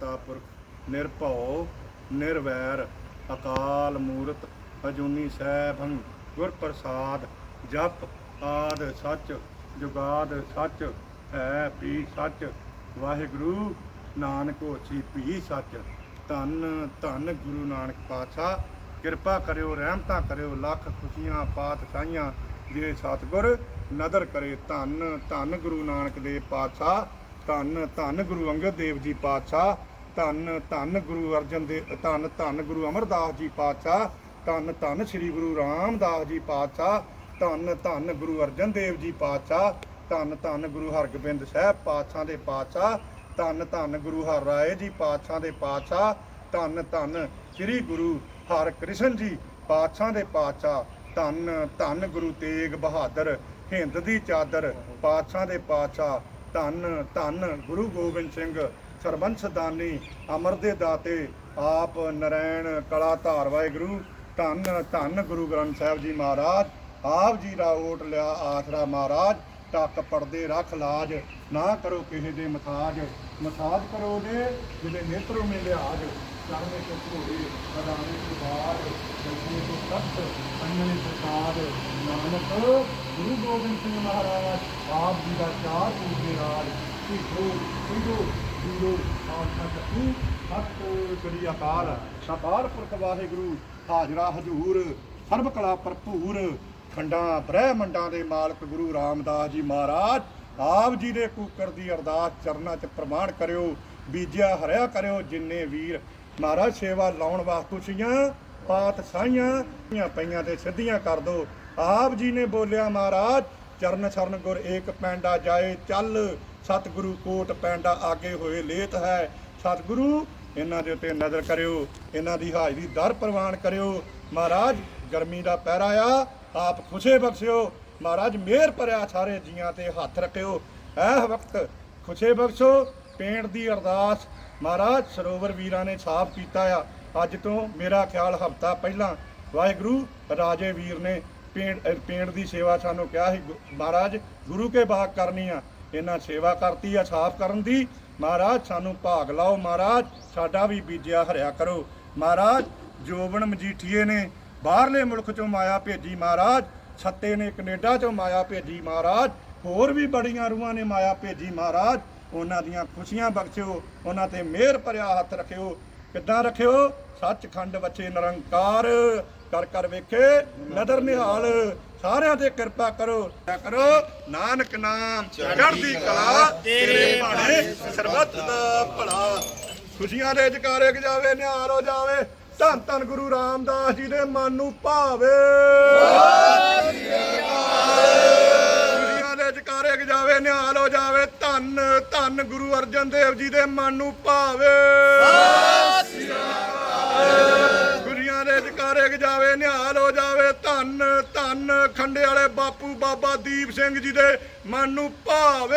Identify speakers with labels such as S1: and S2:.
S1: ਕਰਤਾ ਪੁਰਖ, ਨਿਰਭਉ, ਨਿਰਵੈਰ, ਅਕਾਲ ਮੂਰਤ, ਅਜੂਨੀ ਸੈਭੰ, ਗੁਰ ਪ੍ਰਸਾਦ, ਜਪ ਆਦ ਸੱਚ, ਜੁਗਾਦ ਸੱਚ, ਹੈ ਪੀ ਸੱਚ, ਵਾਹਿਗੁਰੂ ਨਾਨਕ ਹੋਸੀ ਪੀ ਸੱਚ। ਧੰਨ ਧੰਨ ਗੁਰੂ ਨਾਨਕ ਪਾਤਸ਼ਾਹ, ਕਿਰਪਾ ਕਰਿਓ, ਰਹਿਮਤਾਂ ਕਰਿਓ, ਲੱਖ ਖੁਸ਼ੀਆਂ, ਪਾਤਸ਼ਾਹੀਆਂ ਜੇ ਸਤਿਗੁਰ ਨਦਰ ਕਰੇ। ਧੰਨ ਧੰਨ ਗੁਰੂ ਨਾਨਕ ਦੇਵ ਪਾਤਸ਼ਾਹ, ਧੰਨ ਧੰਨ ਗੁਰੂ ਅੰਗਦ ਦੇਵ ਜੀ ਪਾਤਸ਼ਾਹ ਧੰਨ ਧੰਨ ਗੁਰੂ ਅਰਜਨ ਦੇ, ਧੰਨ ਧੰਨ ਗੁਰੂ ਅਮਰਦਾਸ ਜੀ ਪਾਤਸ਼ਾਹ, ਧੰਨ ਧੰਨ ਸ੍ਰੀ ਗੁਰੂ ਰਾਮਦਾਸ ਜੀ ਪਾਤਸ਼ਾਹ, ਧੰਨ ਧੰਨ ਗੁਰੂ ਅਰਜਨ ਦੇਵ ਜੀ ਪਾਤਸ਼ਾਹ, ਧੰਨ ਧੰਨ ਗੁਰੂ ਹਰਗੋਬਿੰਦ ਸਾਹਿਬ ਪਾਤਸ਼ਾਹ ਦੇ ਪਾਤਸ਼ਾਹ, ਧੰਨ ਧੰਨ ਗੁਰੂ ਹਰ ਰਾਏ ਜੀ ਪਾਤਸ਼ਾਹ ਦੇ ਪਾਤਸ਼ਾਹ, ਧੰਨ ਧੰਨ ਸ੍ਰੀ ਗੁਰੂ ਹਰਕ੍ਰਿਸ਼ਨ ਜੀ ਪਾਤਸ਼ਾਹ ਦੇ ਪਾਤਸ਼ਾਹ, ਧੰਨ ਧੰਨ ਗੁਰੂ ਤੇਗ ਬਹਾਦਰ ਹਿੰਦ ਦੀ ਚਾਦਰ ਪਾਤਸ਼ਾਹ ਦੇ ਪਾਤਸ਼ਾਹ, ਧੰਨ ਧੰਨ ਗੁਰੂ ਗੋਬਿੰਦ ਸਿੰਘ ਸਰਬੰਸ ਦਾਨੀ ਅਮਰ ਦੇ ਦਾਤੇ ਆਪ ਨਰੈਣ ਕਲਾ ਧਾਰ ਵਾਹਿਗੁਰੂ, ਧੰਨ ਧੰਨ ਗੁਰੂ ਗ੍ਰੰਥ ਸਾਹਿਬ ਜੀ ਮਹਾਰਾਜ, ਆਪ ਜੀ ਦਾ ਓਟ ਲਿਆ ਆਸਰਾ ਮਹਾਰਾਜ, ਟੱਕ ਪੜਦੇ ਰੱਖ ਲਾਜ, ਨਾ ਕਰੋ ਕਿਸੇ ਦੇ ਮਸਾਜ ਮਸਾਜ ਕਰੋ ਦੇ ਜਿਹਦੇ ਨੇਤਰੋਂ ਮੇ ਲਿਆਜ ਚਰਨੇ ਤੋਂ ਧੋੜੇ ਅਦਾਨੇ ਤੋਂ ਬਾਦ ਦਰਸ਼ਨੇ ਤੋਂ ਤਖਤ ਅੰਨਨੇ ਪ੍ਰਸਾਦ ਨਾਨਕ, ਗੁਰੂ ਗੋਬਿੰਦ ਸਿੰਘ ਮਹਾਰਾਜ, ਆਪ ਜੀ ਦਾ ਚਾਰ ਪੂਰੇ ਰਾਜ ਸਿੱਖੋ ਸਿੰਘੋ ਜੀਰੋ ਆਸਾ ਸਤਿ ਸ੍ਰੀ ਅਕਾਲ। ਸਕਾਰ ਪੁਰਖ ਵਾਹਿਗੁਰੂ, ਹਾਜ਼ਰਾ ਹਜੂਰ, ਸਰਬ ਕਲਾ ਭਰਪੂਰ, ਖੰਡਾਂ ਬ੍ਰਹਿਮੰਡਾਂ ਦੇ ਮਾਲਕ ਗੁਰੂ ਰਾਮਦਾਸ ਜੀ ਮਹਾਰਾਜ, ਆਪ ਜੀ ਦੇ ਕੂਕਰ ਦੀ ਅਰਦਾਸ ਚਰਨਾਂ 'ਚ ਪ੍ਰਮਾਣ ਕਰਿਓ, ਬੀਜਿਆ ਹਰਿਆ ਕਰਿਓ, ਜਿੰਨੇ ਵੀਰ ਮਹਾਰਾਜ ਸੇਵਾ ਲਾਉਣ ਵਾਸਤੇ ਸੀਆਂ ਪਾਤ ਸਾਈਆਂ ਪਈਆਂ ਤੇ ਸਿੱਧੀਆਂ ਕਰ ਦੋ। ਆਪ ਜੀ ਨੇ ਬੋਲਿਆ, ਮਹਾਰਾਜ, ਚਰਨ ਸ਼ਰਨ ਗੁਰ ਏਕ ਪੈਂਡਾ ਜਾਏ, ਚੱਲ ਸਤਿਗੁਰੂ ਕੋਟ ਪੈਂਡਾ ਆਗੇ ਹੋਏ ਲੇਤ ਹੈ। ਸਤਿਗੁਰੂ, ਇਹਨਾਂ ਦੇ ਉੱਤੇ ਨਜ਼ਰ ਕਰਿਓ, ਇਹਨਾਂ ਦੀ ਹਾਜ਼ਰੀ ਦਰ ਪ੍ਰਵਾਨ ਕਰਿਓ। ਮਹਾਰਾਜ, ਗਰਮੀ ਦਾ ਪਹਿਰਾ ਆ, ਆਪ ਖੁਸ਼ੇ ਬਖਸ਼ਿਓ। ਮਹਾਰਾਜ ਮਿਹਰ ਭਰਿਆ ਸਾਰੇ ਜੀਆਂ ਤੇ ਹੱਥ ਰੱਖਿਓ। ਇਹ ਵਕਤ ਖੁਸ਼ੇ ਬਖਸ਼ੋ ਪੇਂਟ ਦੀ ਅਰਦਾਸ। ਮਹਾਰਾਜ, ਸਰੋਵਰ ਵੀਰਾਂ ਨੇ ਸਾਫ਼ ਕੀਤਾ ਆ। ਅੱਜ ਤੋਂ ਮੇਰਾ ਖਿਆਲ ਹਫਤਾ ਪਹਿਲਾਂ ਵਾਹਿਗੁਰੂ, ਰਾਜੇ ਵੀਰ ਨੇ ਪੇਂਟ ਪੇਂਟ ਦੀ ਸੇਵਾ ਸਾਨੂੰ ਕਿਹਾ ਸੀ। ਗੁ- ਮਹਾਰਾਜ, ਗੁਰੂ ਕੇ ਬਾਗ ਕਰਨੀ ਆ। ਇਹਨਾਂ ਸੇਵਾ ਕਰਤੀ ਆ, ਸਾਫ਼ ਕਰਨ ਦੀ। ਮਹਾਰਾਜ, ਸਾਨੂੰ ਭਾਗ ਲਾਓ ਮਹਾਰਾਜ, ਸਾਡਾ ਵੀ ਬੀਜਿਆ ਹਰਿਆ ਕਰੋ। ਮਹਾਰਾਜ, ਜੋਬਨ ਮਜੀਠੀਏ ਨੇ ਬਾਹਰਲੇ ਮੁਲਕ ਚੋਂ ਮਾਇਆ ਭੇਜੀ ਮਹਾਰਾਜ, ਛੱਤੇ ਨੇ ਕੈਨੇਡਾ ਚੋਂ ਮਾਇਆ ਭੇਜੀ ਮਹਾਰਾਜ, ਹੋਰ ਵੀ ਬੜੀਆਂ ਰੂਹਾਂ ਨੇ ਮਾਇਆ ਭੇਜੀ ਮਹਾਰਾਜ। ਉਹਨਾਂ ਦੀਆਂ ਖੁਸ਼ੀਆਂ ਬਖਸ਼ਿਓ, ਉਹਨਾਂ ਤੇ ਮਿਹਰ ਭਰਿਆ ਹੱਥ ਰੱਖਿਓ। ਕਿੱਦਾਂ ਰੱਖਿਓ? ਸੱਚਖੰਡ ਬੱਚੇ ਨਿਰੰਕਾਰ। ਕਰ ਕਰ ਵੇਖੇ, ਨਦਰ ਨਿਹਾਲ, ਸਾਰਿਆਂ ਤੇ ਕਿਰਪਾ ਕਰੋ। ਕਰੋ, ਨਾਨਕ ਨਾਮ, ਚੜ੍ਹਦੀ ਕਲਾ, ਤੇਰੇ ਭਾਣੇ ਸਰਬੱਤ ਦਾ ਭਲਾ। ਖੁਸ਼ੀਆਂ ਦੇ ਜਕਾਰੇ ਗਜਾਵੇ ਨਿਹਾਲ ਹੋ ਜਾਵੇ, ਧੰਨ ਧੰਨ ਗੁਰੂ ਰਾਮਦਾਸ ਜੀ ਦੇ ਮਨ ਨੂੰ ਭਾਵੇ। ਖੁਸ਼ੀਆਂ ਦੇ ਜਕਾਰੇ ਗਜਾਵੇ ਨਿਹਾਲ ਹੋ ਜਾਵੇ, ਧੰਨ ਧੰਨ ਗੁਰੂ ਅਰਜਨ ਦੇਵ ਜੀ ਦੇ ਮਨ ਨੂੰ ਭਾਵੇ। ਗੁਰੀਆਂ ਦੇ ਜਕਾਰੇ ਜਾਵੇ, ਨਿਹਾਲ ਹੋ ਜਾਵੇ। ਧੰਨ ਧੰਨ ਖੰਡੇ ਵਾਲੇ ਬਾਪੂ ਬਾਬਾ ਦੀਪ ਸਿੰਘ ਜੀ ਦੇ ਮਨ ਨੂੰ ਭਾਵੇ।